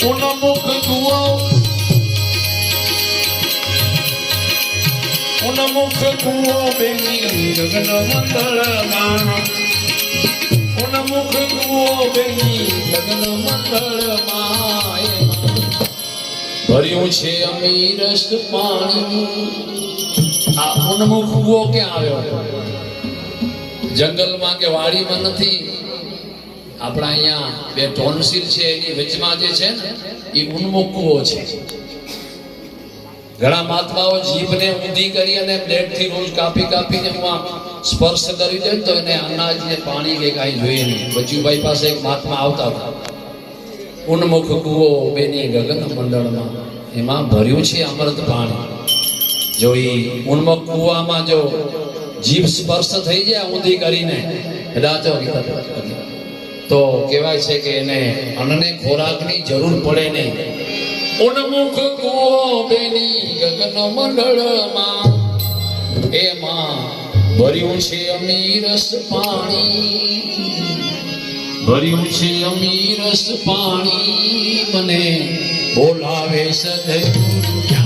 ઉન્મુખ કુવો ઉન્મુખ કુવો બેની ગગન મંડળમાં ઉન્મુખ કુવો બેની ગગન મંડળમાં ભર્યું છે અમીરસ પાણી આ ઉન્મુખ ક્યાં આવ્યો જંગલમાં કે વાડીમાં નથી આપણા અહીંયા બે ટોનસિલ છે, એની વચમાં જે છે ને, એ ઉન્મુખ કુવો છે. ઘણા મહાત્માઓ જીભને ઊંધી કરી અને બ્લેડથી રોજ કાપી કાપીને એમાં સ્પર્શ કરી દે તો એને અનાજ ને પાણી કે કાંઈ જોઈએ નહીં. બચુભાઈ પાસે એક મહાત્મા આવતા હતા. ઉન્મુખ કુવો બેની ગગન મંડળમાં. એમાં ભર્યું છે અમૃત પાણી. જો એ ઉન્મુખ કુવામાં જો જીભ સ્પર્શ થઈ જાય ઊંધી કરીને રાચો તો કહેવાય છે કે એને અન્નને ખોરાકની જરૂર પડે નહીં. ઉન્મુખ કુઓ બેની ગગન મંડળમાં. એમાં ભર્યું છે અમીરસ પાણી. ભર્યું છે અમીરસ પાણી. મને બોલાવે સદગુરુ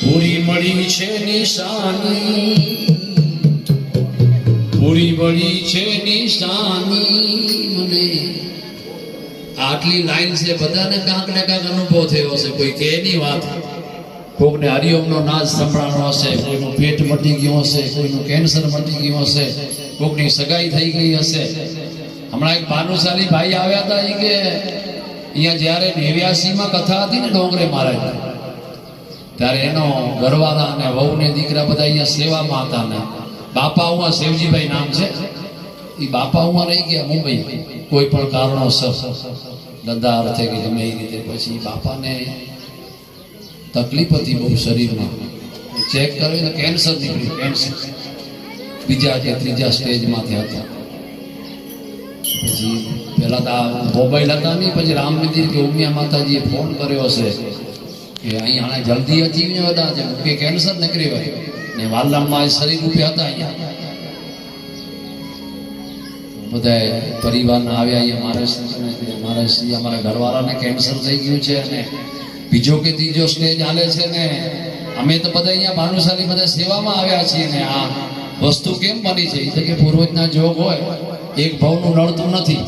પૂરી મળી છે નિશાની. પૂરી વળી છે નિશાની મને. આટલી લાઈન છે, બધાને કાંક ને કાંક અનુભવ થયો હશે, કોઈ કે એની વાત. કોકને હરિઓમનો નાદ સંભળાણો હશે, કોઈનું પેટ મટી ગયું હશે, કોઈનું કેન્સર મટી ગયું હશે, કોકની સગાઈ થઈ ગઈ હશે. હમણાં એક ભાનુશાલી ભાઈ આવ્યા હતા એ કે અહીંયા જ્યારે નેવ્યાસીમાં કથા હતી ને ડોંગરે મારે ત્યારે એનો ઘરવાળા અને વહુ ને દીકરા બધા અહીંયા સેવામાં હતા ને. બાપા ઉમા શિવજીભાઈ નામ છે. એ બાપા ઉમા રહી ગયા મુંબઈ. કોઈ પણ કારણોસર ધંધા અર્થે કે ગમે એ રીતે પછી બાપાને તકલીફ હતી બહુ શરીરમાં. ચેક કર્યું તો કેન્સર નીકળ્યું કેન્સર બીજા કે ત્રીજા સ્ટેજમાંથી હતા. પછી પહેલા તો આ મોબાઈલ હતા નહીં. પછી રામ મંદિર કે ઉમિયા માતાજીએ ફોન કર્યો હશે કે અહીં આને જલ્દી અચીવી હતા જેમ કે કેન્સર નીકળી હોય. ને વાલરામમાં શરીર ઉભ્યા હતા અહીંયા. બધા પરિવારના આવ્યા અહીંયા મારે શ્રી અમારા ઘરવાળાને કેન્સર થઈ ગયું છે અને બીજો કે ત્રીજો સ્ટેજ હાલે છે ને અમે તો બધા અહીંયા ભાનુશાલી બધા સેવામાં આવ્યા છીએ ને આ વસ્તુ કેમ બની છે? એ કે પૂર્વજના જોગ હોય, એક ભાવનું નડતું નથી.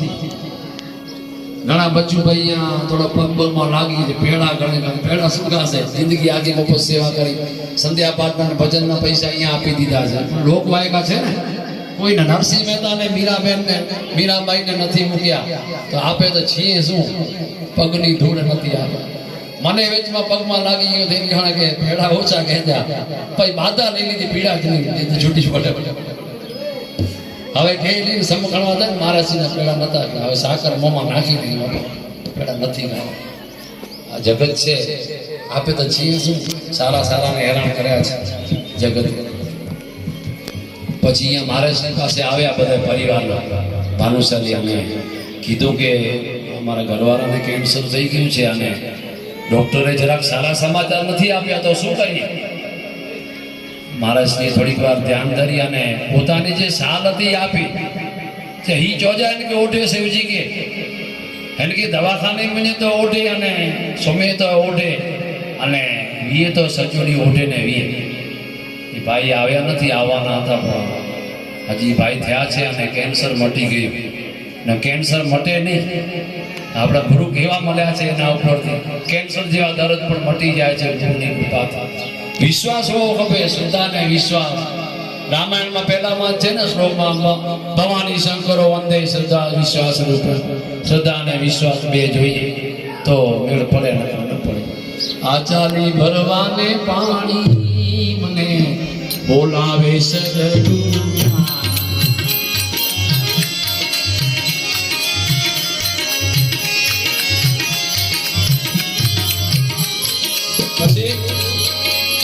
ઘણા બચ્ચુભાઈ અહીંયા થોડા પગ પગમાં લાગી છે પેડા ગણે ગણે પેડા સુકાશે જિંદગી આખી મફત સેવા કરી. સંધ્યા પાઠના ભજનના પૈસા અહીંયા આપી દીધા છે. પણ લોકવાયકા છે ને? કોઈને નરસિંહ મહેતા ને મીરાબેન ને મીરાબાઈ ને નથી મૂક્યા. તો આપે તો છીએ શું? પગની ધૂળ નથી આપે. મને વેચમાં પગમાં લાગી ગયો થઈ ગયો કે પેડા ઓછા કહેતા. પછી બાધા લઈ લીધી, પીડા જ નહીં એ તો છૂટી છોટે હવે લઈને સમખણવા હતા ને મહારાજના પેડા નતા એટલે હવે સાકર મોમાં નાખી દીધી પેડા નથી નાખ્યા. આ જગત છે. આપે તો છીએ શું? સારા સારાને હેરાન કર્યા છે જગત. પછી અહીંયા મહારાજની પાસે આવ્યા બધા પરિવાર ભાનુશાલી અમે કીધું કે અમારા ઘરવાળાને કેન્સર થઈ ગયું છે અને ડોક્ટરે જરાક સારા સમાચાર નથી આપ્યા તો શું કરીએ? મહારાજની થોડીક વાર ધ્યાન ધરી અને પોતાની જે સાલ હતી આપી. કે હી ચોજા એને કે ઓઢે શિવજી કે. એને કે દવાખાને મને તો ઓઢે અને સમય તો ઓઢે. અને વીએ તો સચોડી ઓઢે ને વીએ. એ ભાઈ આવ્યા નથી, આવવાના હતા પણ હજી ભાઈ થયા છે અને કેન્સર મટી ગયું. ને કેન્સર મટે નહીં. આપણા ગુરુ કેવા મળ્યા છે એના ઉપરથી. કેન્સર જેવા દર્દ પણ મટી જાય છે ગુરુની કૃપાથી. વિશ્વાસ હોવો ખપે, શ્રદ્ધાને વિશ્વાસ. રામાયણમાં પહેલામાં છે ને શ્લોકમાં ભવાની શંકરો વંદે શ્રદ્ધા, વિશ્વાસ રૂપ. શ્રદ્ધા અને વિશ્વાસ બે જોઈએ. તો મેળ પડે ન પડે. આ ભરવાને પાણી મને બોલાવે સગડું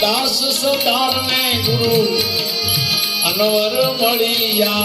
દાસ સરદાર ને ગુરુ. અનવર મળ્યા.